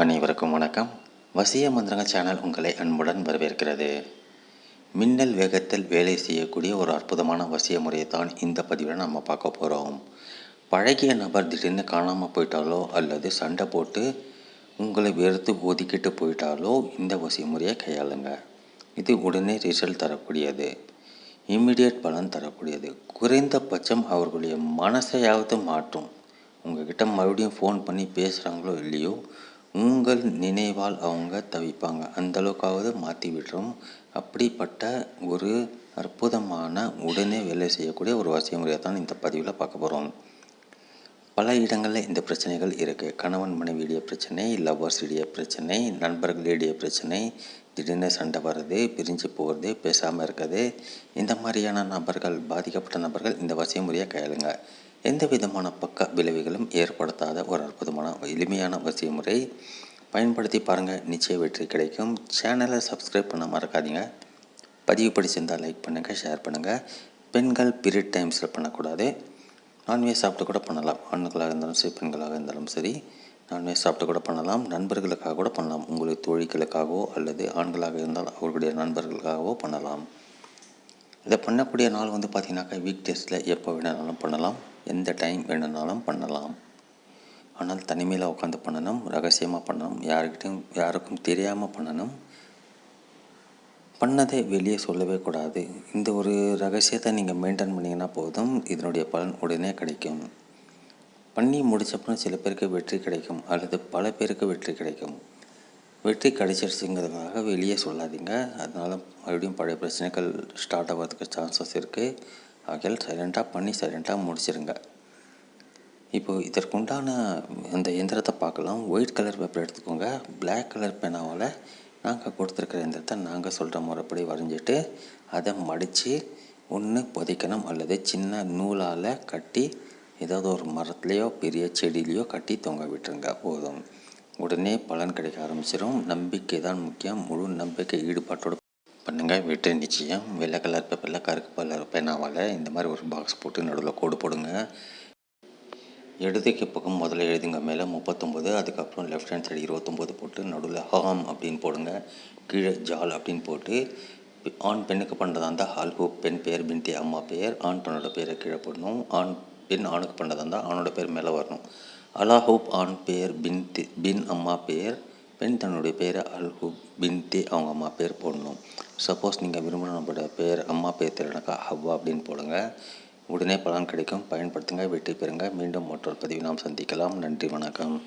அனைவருக்கும் வணக்கம். வசிய மந்திரங்க சேனல் உங்களை அன்புடன் வரவேற்கிறது. மின்னல் வேகத்தில் வேலை செய்யக்கூடிய ஒரு அற்புதமான வசிய முறையை தான் இந்த பதிவில் நம்ம பார்க்க போகிறோம் பழகிய நபர் திடீர்னு காணாமல் போயிட்டாலோ அல்லது சண்டை போட்டு உங்களை வெறுத்து ஒதுக்கிட்டு போயிட்டாலோ இந்த வசிய முறையை கையாளுங்க. இது உடனே ரிசல்ட் தரக்கூடியது. இம்மிடியட் பலன் தரக்கூடியது. குறைந்தபட்சம் அவர்களுடைய மனசையாவது மாற்றும். உங்ககிட்ட மறுபடியும் ஃபோன் பண்ணி பேசுகிறாங்களோ இல்லையோ உங்கள் நினைவால் அவங்க தவிப்பாங்க. அந்தளவுக்காவது மாற்றி விடுறோம். அப்படிப்பட்ட ஒரு அற்புதமான உடனே வேலை செய்யக்கூடிய ஒரு வசிய முறையை தான் இந்த பதிவில் பார்க்க போகிறோம் பல இடங்களில் இந்த பிரச்சனைகள் இருக்குது கணவன் மனைவியுடைய பிரச்சனை லவ்வர்ஸ் இடையே பிரச்சனை நண்பர்களிடையே பிரச்சனை திடீர்னு சண்டை வர்றது பிரிஞ்சு போகிறது பேசாமல் இருக்கிறது. இந்த மாதிரியான நபர்கள் பாதிக்கப்பட்ட நபர்கள் இந்த வசிய முறையை கையாளுங்க எந்த விதமான பக்க விளைவுகளும் ஏற்படுத்தாத ஒரு அற்புதமான எளிமையான வசிய முறை பயன்படுத்தி பாருங்கள் நிச்சய வெற்றி கிடைக்கும். சேனலை சப்ஸ்கிரைப் பண்ண மறக்காதீங்க. பதிவு பிடிச்சிருந்தால் லைக் பண்ணுங்கள் ஷேர் பண்ணுங்கள் பெண்கள் பீரியட் டைம்ஸில் பண்ணக்கூடாது. நான்வெஜ் சாப்பிட்டு கூட பண்ணலாம். ஆண்களாக இருந்தாலும் சரி பெண்களாக இருந்தாலும் சரி நான்வெஜ் சாப்பிட்டு கூட பண்ணலாம். நண்பர்களுக்காக கூட பண்ணலாம். உங்களுக்கு தோழிகளுக்காகவோ அல்லது ஆண்களாக இருந்தால் அவர்களுடைய நண்பர்களுக்காகவோ பண்ணலாம். இதை பண்ணக்கூடிய நாள் வந்து பார்த்திங்கனாக்கா வீக் டேஸில் எப்போ வேணுனாலும் பண்ணலாம். எந்த டைம் வேணுனாலும் பண்ணலாம். ஆனால் தனிமையில் உட்காந்து பண்ணணும் ரகசியமாக பண்ணணும் யாருக்கிட்டையும் யாருக்கும் தெரியாமல் பண்ணணும். பண்ணதை வெளியே சொல்லவே கூடாது. இந்த ஒரு ரகசியத்தை நீங்கள் மெயின்டைன் பண்ணிங்கன்னா போதும். இதனுடைய பலன் உடனே கிடைக்கும். பண்ணி முடிச்சப்பறம் சில பேருக்கு வெற்றி கிடைக்கும் அல்லது பல பேருக்கு வெற்றி கிடைக்கும். வெற்றி கிடைச்சிருச்சுங்கிறதுக்காக வெளியே சொல்லாதீங்க. அதனால் மறுபடியும் பழைய பிரச்சனைகள் ஸ்டார்ட் ஆகிறதுக்கு சான்சஸ் இருக்குது ஆகையால் சைலண்ட்டாக பண்ணி சைலண்ட்டாக முடிச்சிருங்க. இப்போது இதற்குண்டான அந்த எந்திரத்தை பார்க்கலாம். ஒயிட் கலர் பேப்பர் எடுத்துக்கோங்க. பிளாக் கலர் பேனாவால் நாங்கள் கொடுத்துருக்குற எந்திரத்தை நாங்கள் சொல்கிற முறைப்படி வரைஞ்சிட்டு அதை மடித்து ஒன்று புதைக்கணும் அல்லது சின்ன நூலால் கட்டி ஏதாவது ஒரு மரத்துலேயோ பெரிய செடியிலையோ கட்டி தொங்க விட்டுருங்க. போதும். உடனே பலன் கிடைக்க ஆரம்பிச்சிடும் நம்பிக்கை தான் முக்கியம். முழு நம்பிக்கை ஈடுபாட்டோடு பண்ணுங்கள் வெற்றி நிச்சயம். வெள்ளை கலர் பேப்பரில் கருக்கு கலர் பேனாவால் இந்த மாதிரி ஒரு பாக்ஸ் போட்டு நடுவில் கோடு போடுங்க. இடதுக்கு பக்கம் முதல்ல எழுதுங்க. மேலே முப்பத்தொம்போது அதுக்கப்புறம் லெஃப்ட் ஹேண்ட் சைடு இருபத்தொம்போது போட்டு நடுவில் ஹாம் அப்படின்னு போடுங்க. கீழே ஜால் அப்படின்னு போட்டு ஆண் பெண்ணுக்கு பண்ணுறதா இருந்தால் ஹால் பெண் பேர் பின்தி அம்மா பேர் ஆண் பெண்ணோட பேரை கீழே போடணும். ஆண் பெண் ஆணுக்கு பண்ணுறதா இருந்தால் ஆணோட பேர் மேலே வரணும். அலாஹூப் ஆண் பெயர் பின் பின் அம்மா பெயர் பெண் தன்னுடைய பெயரை அல்ஹூப் பின்தி அவங்க அம்மா பேர் போடணும். சப்போஸ் நீங்கள் விரும்பின நம்மளோட பேர் அம்மா பேர் தெரியலனாக்கா ஹவ்வா அப்படின்னு போடுங்க. உடனே பலன் கிடைக்கும். பயன்படுத்துங்க வெற்றி பெறுங்க. மீண்டும் மற்றொரு பதிவு நாம் சந்திக்கலாம். நன்றி வணக்கம்.